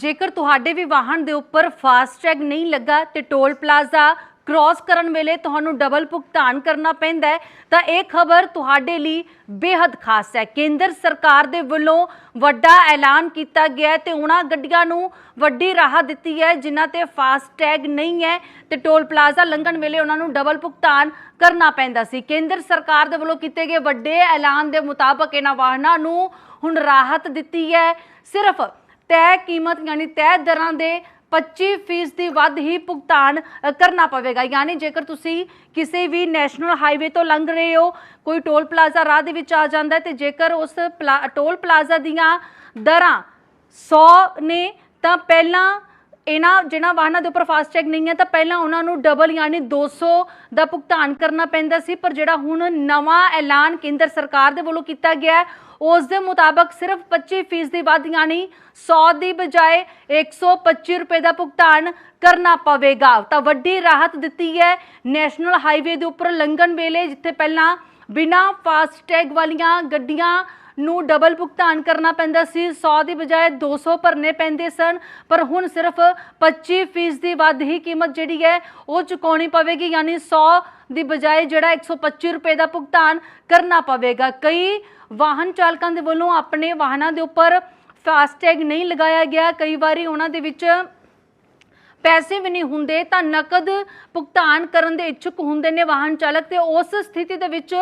ਜੇਕਰ ਤੁਹਾਡੇ ਵੀ ਵਾਹਨ ਦੇ ਉੱਪਰ ਫਾਸਟੈਗ ਨਹੀਂ ਲੱਗਾ ਤੇ ਟੋਲ ਪਲਾਜ਼ਾ ਕ੍ਰਾਸ ਕਰਨ ਵੇਲੇ ਤੁਹਾਨੂੰ ਡਬਲ ਭੁਗਤਾਨ ਕਰਨਾ ਪੈਂਦਾ ਹੈ, ਤਾਂ ਇਹ ਖਬਰ ਤੁਹਾਡੇ ਲਈ ਬੇहद ਖਾਸ ਹੈ। ਕੇਂਦਰ ਸਰਕਾਰ ਦੇ ਵੱਲੋਂ ਵੱਡਾ ਐਲਾਨ ਕੀਤਾ ਗਿਆ ਹੈ ਤੇ ਉਹਨਾਂ ਗੱਡੀਆਂ ਨੂੰ ਵੱਡੀ ਰਾਹਤ ਦਿੱਤੀ ਹੈ, ਜਿਨ੍ਹਾਂ ਤੇ ਫਾਸਟੈਗ ਨਹੀਂ ਹੈ ਤੇ ਟੋਲ ਪਲਾਜ਼ਾ ਲੰਘਣ ਵੇਲੇ ਉਹਨਾਂ ਨੂੰ ਡਬਲ ਭੁਗਤਾਨ ਕਰਨਾ ਪੈਂਦਾ ਸੀ। ਕੇਂਦਰ ਸਰਕਾਰ ਦੇ ਵੱਲੋਂ ਕੀਤੇ ਗਏ ਵੱਡੇ ਐਲਾਨ ਦੇ ਮੁਤਾਬਕ ਇਹਨਾਂ ਵਾਹਨਾਂ ਨੂੰ ਹੁਣ ਰਾਹਤ ਦਿੱਤੀ ਹੈ। ਸਿਰਫ ਤੈਅ ਕੀਮਤ ਯਾਨੀ ਤੈਅ ਦਰਾਂ ਦੇ 25% ਦੀ ਵੱਧ ਹੀ ਭੁਗਤਾਨ ਕਰਨਾ ਪਵੇਗਾ। ਯਾਨੀ ਜੇਕਰ ਤੁਸੀਂ ਕਿਸੇ ਵੀ ਨੈਸ਼ਨਲ ਹਾਈਵੇ ਤੋਂ ਲੰਘ ਰਹੇ ਹੋ, ਕੋਈ ਟੋਲ ਪਲਾਜ਼ਾ ਰਾਹ ਦੇ ਵਿੱਚ ਆ ਜਾਂਦਾ ਹੈ ਤੇ ਜੇਕਰ ਉਸ ਪਲਾ- ਟੋਲ ਪਲਾਜ਼ਾ ਦੀਆਂ ਦਰਾਂ 100 ਨੇ, ਤਾਂ ਪਹਿਲਾਂ ਇਹਨਾਂ ਜਿਹਨਾਂ ਵਾਹਨਾਂ ਦੇ ਉੱਪਰ ਫਾਸਟੈਗ ਨਹੀਂ ਹੈ, ਤਾਂ ਪਹਿਲਾਂ ਉਹਨਾਂ ਨੂੰ ਡਬਲ ਯਾਨੀ 200 ਦਾ ਭੁਗਤਾਨ ਕਰਨਾ ਪੈਂਦਾ ਸੀ, ਪਰ ਜਿਹੜਾ ਹੁਣ ਨਵਾਂ ਐਲਾਨ ਕੇਂਦਰ ਸਰਕਾਰ ਦੇ ਵੱਲੋਂ ਕੀਤਾ ਗਿਆ ਹੈ, ਉਸ ਦੇ ਮੁਤਾਬਕ ਸਿਰਫ 25% ਦੀ ਵੱਧ ਯਾਨੀ 100 ਦੀ ਬਜਾਏ 125 ਰੁਪਏ ਦਾ ਭੁਗਤਾਨ ਕਰਨਾ ਪਵੇਗਾ। ਤਾਂ ਵੱਡੀ ਰਾਹਤ ਦਿੱਤੀ ਹੈ ਨੈਸ਼ਨਲ ਹਾਈਵੇ ਦੇ ਉੱਪਰ ਲੰਘਣ ਵੇਲੇ, ਜਿੱਥੇ ਪਹਿਲਾਂ ਬਿਨਾ ਫਾਸਟੈਗ ਵਾਲੀਆਂ ਗੱਡੀਆਂ ਨੂੰ ਡਬਲ ਭੁਗਤਾਨ ਕਰਨਾ ਪੈਂਦਾ ਸੀ। 100 ਦੀ ਬਜਾਏ 200 ਭਰਨੇ ਪੈਂਦੇ ਸਨ। ਪਰ ਹੁਣ ਸਿਰਫ 25% ਦੀ ਵੱਧ ਹੀ ਕੀਮਤ ਜਿਹੜੀ ਹੈ, ਉਹ ਚੁਕਾਉਣੀ ਪਵੇਗੀ। ਯਾਨੀ 100 ਦੀ ਬਜਾਏ ਜਿਹੜਾ 125 ਰੁਪਏ ਦਾ ਭੁਗਤਾਨ ਕਰਨਾ ਪਵੇਗਾ। ਕਈ ਵਾਹਨ ਚਾਲਕਾਂ ਦੇ ਵੱਲੋਂ ਆਪਣੇ ਵਾਹਨਾਂ ਦੇ ਉੱਪਰ ਫਾਸਟੈਗ ਨਹੀਂ ਲਗਾਇਆ ਗਿਆ। ਕਈ ਵਾਰੀ ਉਹਨਾਂ ਦੇ ਵਿੱਚ ਪੈਸੇ ਵੀ ਨਹੀਂ ਹੁੰਦੇ, ਤਾਂ ਨਕਦ ਭੁਗਤਾਨ ਕਰਨ ਦੇ ਇੱਛੁਕ ਹੁੰਦੇ ਨੇ ਵਾਹਨ ਚਾਲਕ ਤੇ ਉਸ ਸਥਿਤੀ ਦੇ ਵਿੱਚ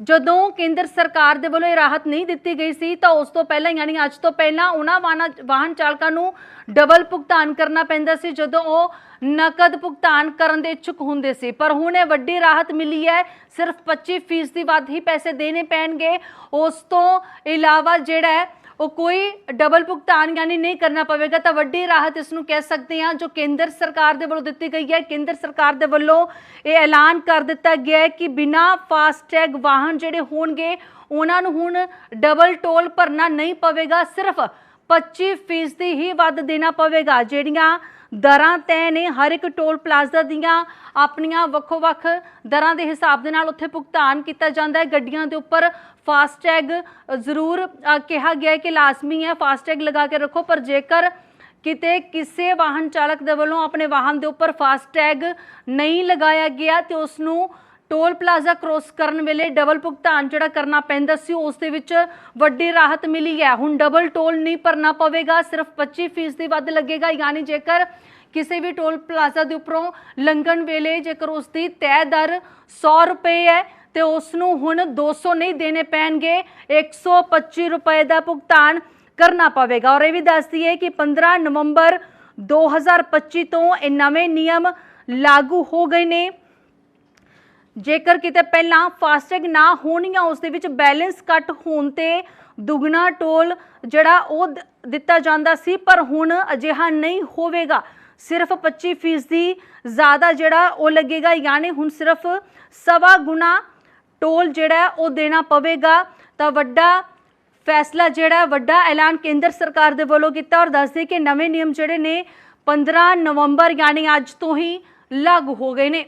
ਜਦੋਂ ਕੇਂਦਰ ਸਰਕਾਰ ਦੇ ਵੱਲੋਂ ਇਹ ਰਾਹਤ ਨਹੀਂ ਦਿੱਤੀ ਗਈ ਸੀ, ਤਾਂ ਉਸ ਤੋਂ ਪਹਿਲਾਂ, ਯਾਨੀ ਅੱਜ ਤੋਂ ਪਹਿਲਾਂ, ਉਹਨਾਂ ਵਾਹਨਾਂ, ਵਾਹਨ ਚਾਲਕਾਂ ਨੂੰ ਡਬਲ ਭੁਗਤਾਨ ਕਰਨਾ ਪੈਂਦਾ ਸੀ, ਜਦੋਂ ਉਹ ਨਕਦ ਭੁਗਤਾਨ ਕਰਨ ਦੇ ਇੱਛੁਕ ਹੁੰਦੇ ਸੀ। ਪਰ ਹੁਣ ਇਹ ਵੱਡੀ ਰਾਹਤ ਮਿਲੀ ਹੈ, ਸਿਰਫ 25% ਦੀ ਵੱਧ ਹੀ ਪੈਸੇ ਦੇਣੇ ਪੈਣਗੇ। ਉਸ ਤੋਂ ਇਲਾਵਾ ਜਿਹੜਾ ਹੈ ਉਹ ਕੋਈ ਡਬਲ ਭੁਗਤਾਨ ਯਾਨੀ ਨਹੀਂ ਕਰਨਾ ਪਵੇਗਾ, ਤਾਂ ਵੱਡੀ ਰਾਹਤ ਇਸ ਨੂੰ ਕਹਿ ਸਕਦੇ ਹਾਂ ਜੋ ਕੇਂਦਰ ਸਰਕਾਰ ਦੇ ਵੱਲੋਂ ਦਿੱਤੀ ਗਈ ਹੈ। ਕੇਂਦਰ ਸਰਕਾਰ ਦੇ ਵੱਲੋਂ ਇਹ ਐਲਾਨ ਕਰ ਦਿੱਤਾ ਗਿਆ ਹੈ ਕਿ ਬਿਨਾ ਫਾਸਟੈਗ ਵਾਹਨ ਜਿਹੜੇ ਹੋਣਗੇ, ਉਹਨਾਂ ਨੂੰ ਹੁਣ ਡਬਲ ਟੋਲ ਭਰਨਾ ਨਹੀਂ ਪਵੇਗਾ, ਸਿਰਫ 25% ਹੀ ਵੱਧ ਦੇਣਾ ਪਵੇਗਾ। ਜਿਹੜੀਆਂ ਦਰਾਂ ਤੈਅ ਨੇ, ਹਰ ਇੱਕ ਟੋਲ ਪਲਾਜ਼ਾ ਦੀਆਂ ਆਪਣੀਆਂ ਵੱਖੋ-ਵੱਖ ਦਰਾਂ ਦੇ ਹਿਸਾਬ ਦੇ ਨਾਲ ਉੱਥੇ ਭੁਗਤਾਨ ਕੀਤਾ ਜਾਂਦਾ ਹੈ। ਗੱਡੀਆਂ ਦੇ ਉੱਪਰ ਫਾਸਟੈਗ ਜ਼ਰੂਰ ਕਿਹਾ ਗਿਆ ਹੈ ਕਿ ਲਾਜ਼ਮੀ ਹੈ। ਫਾਸਟੈਗ ਲਗਾ ਕੇ ਰੱਖੋ, ਪਰ ਜੇਕਰ ਕਿਤੇ ਕਿਸੇ ਵਾਹਨ ਚਾਲਕ ਦੇ ਵੱਲੋਂ ਆਪਣੇ ਵਾਹਨ ਦੇ ਉੱਪਰ ਫਾਸਟੈਗ ਨਹੀਂ ਲਗਾਇਆ ਗਿਆ ਤੇ ਉਸ ਨੂੰ ਟੋਲ ਪਲਾਜ਼ਾ ਕ੍ਰੋਸ ਕਰਨ ਵੇਲੇ ਡਬਲ ਭੁਗਤਾਨ ਜਿਹੜਾ ਕਰਨਾ ਪੈਂਦਾ ਸੀ, ਉਸ ਦੇ ਵਿੱਚ ਵੱਡੀ ਰਾਹਤ ਮਿਲੀ ਹੈ। ਹੁਣ ਡਬਲ ਟੋਲ ਨਹੀਂ ਭਰਨਾ ਪਵੇਗਾ, ਸਿਰਫ 25% ਦੀ ਵੱਧ ਲੱਗੇਗਾ। ਯਾਨੀ ਜੇਕਰ ਕਿਸੇ ਵੀ ਟੋਲ ਪਲਾਜ਼ਾ ਦੇ ਉੱਪਰੋਂ ਲੰਘਣ ਵੇਲੇ ਜੇਕਰ ਉਸ ਦੀ ਤੈਅ ਦਰ 100 ਰੁਪਏ ਹੈ, ਤੇ ਉਸ ਨੂੰ ਹੁਣ 200 ਨਹੀਂ ਦੇਣੇ ਪੈਣਗੇ 125 ਰੁਪਏ ਦਾ ਭੁਗਤਾਨ ਕਰਨਾ ਪਵੇਗਾ। ਔਰ ਇਹ ਵੀ ਦੱਸ ਦਈਏ ਕਿ 15 ਨਵੰਬਰ 2025 ਤੋਂ ਇਹ ਨਵੇਂ ਨਿਯਮ ਲਾਗੂ ਹੋ ਗਏ ਨੇ। ਜੇਕਰ ਕਿਤੇ ਪਹਿਲਾਂ ਫਾਸਟੈਗ ਨਾ ਹੋਣ ਜਾਂ ਉਸ ਦੇ ਵਿੱਚ ਬੈਲੈਂਸ ਕੱਟ ਹੋਣ ਤੇ ਦੁੱਗਣਾ ਟੋਲ ਜਿਹੜਾ ਉਹ ਦਿੱਤਾ ਜਾਂਦਾ ਸੀ, ਪਰ ਹੁਣ ਅਜਿਹਾ ਨਹੀਂ ਹੋਵੇਗਾ। ਸਿਰਫ 25% ਦੀ ਜ਼ਿਆਦਾ ਜਿਹੜਾ ਉਹ ਲੱਗੇਗਾ, ਯਾਨੀ ਹੁਣ ਸਿਰਫ ਸਵਾ ਗੁਣਾ ਟੋਲ ਜਿਹੜਾ ਉਹ ਦੇਣਾ ਪਵੇਗਾ। ਤਾਂ ਵੱਡਾ ਫੈਸਲਾ ਜਿਹੜਾ, ਵੱਡਾ ਐਲਾਨ ਕੇਂਦਰ ਸਰਕਾਰ ਦੇ ਵੱਲੋਂ ਕੀਤਾ ਔਰ ਦੱਸਦੇ ਕਿ ਨਵੇਂ ਨਿਯਮ ਜਿਹੜੇ ਨੇ 15 ਨਵੰਬਰ ਯਾਨੀ ਅੱਜ ਤੋਂ ਹੀ ਲਾਗੂ ਹੋ ਗਏ ਨੇ।